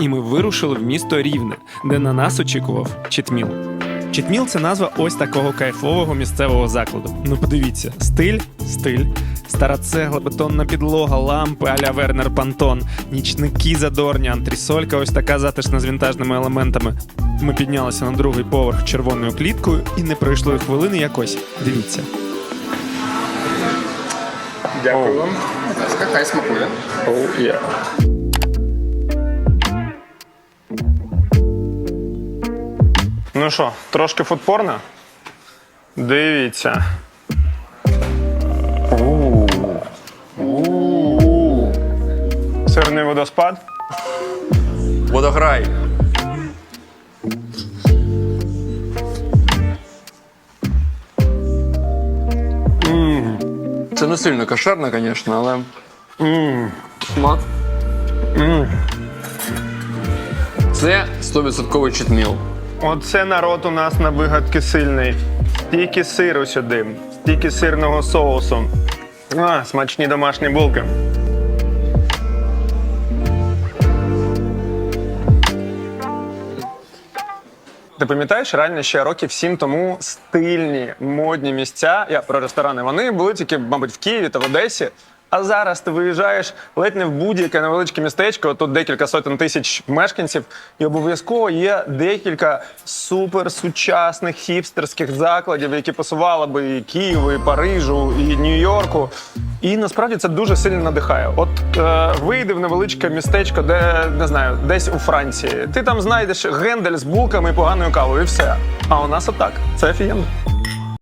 і ми вирушили в місто Рівне, де на нас очікував Читміл. Читміл це назва ось такого кайфового місцевого закладу. Ну подивіться, стиль, стиль. Стара цегла, бетонна підлога, лампи аля Вернер Пантон, нічники задорні, антрісолька, ось така затишна з вінтажними елементами. Ми піднялися на другий поверх червоною кліткою і не пройшло хвилини якось. Дивіться. Дякую вам. Хай смакує. Oh, yeah. Ну що, трошки фудпорно? Дивіться. Сирний водоспад. Водограй. Це не сильно кошерно, звісно, але. Смак. Це 100% читміл. Оце народ у нас на вигадки сильний. Стільки сиру сюди, стільки сирного соусу. А, смачні домашні булки. Ти пам'ятаєш, реально ще років сім тому стильні модні місця. Я про ресторани. Вони були тільки, мабуть, в Києві та в Одесі. А зараз ти виїжджаєш ледь не в будь-яке невеличке містечко, тут декілька сотень тисяч мешканців, і обов'язково є декілька суперсучасних хіпстерських закладів, які посували би і Києву, і Парижу, і Нью-Йорку. І насправді це дуже сильно надихає. От е, вийди в невеличке містечко, де не знаю, десь у Франції. Ти там знайдеш гендель з булками і поганою кавою, і все. А у нас отак. Це офігенно.